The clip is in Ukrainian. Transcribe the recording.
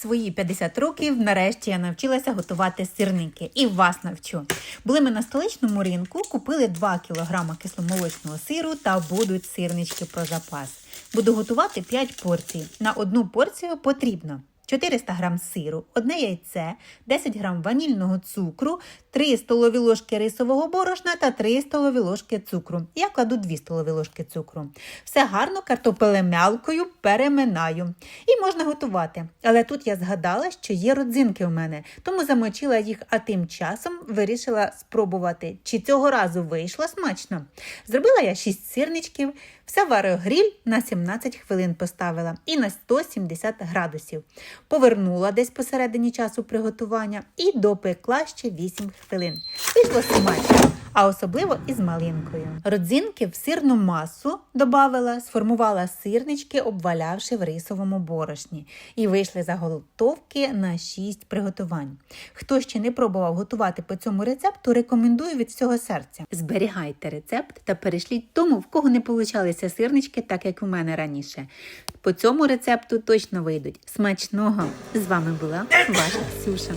свої 50 років нарешті я навчилася готувати сирники і вас навчу. Були ми на столичному ринку, купили 2 кг кисломолочного сиру та будуть сирнички про запас. Буду готувати 5 порцій. На одну порцію потрібно 400 г сиру, одне яйце, 10 г ванільного цукру, 3 столові ложки рисового борошна та 3 столові ложки цукру. Я кладу 2 столові ложки цукру. Все гарно картопелем'ялкою переминаю. І можна готувати. Але тут я згадала, що є родзинки у мене, тому замочила їх, а тим часом вирішила спробувати, чи цього разу вийшло смачно. Зробила я 6 сирничків, все в аерогріль на 17 хвилин поставила і на 170 градусів. Повернула десь посередині часу приготування і допекла ще 8 хвилин. Вийшло смачно, а особливо із малинкою. Родзинки в сирну масу додавала, сформувала сирнички, обвалявши в рисовому борошні. І вийшли заготовки на 6 приготувань. Хто ще не пробував готувати по цьому рецепту, рекомендую від всього серця. Зберігайте рецепт та перешліть тому, в кого не получалися сирнички, так як у мене раніше. По цьому рецепту точно вийдуть. Смачного! З вами була ваша Ксюша.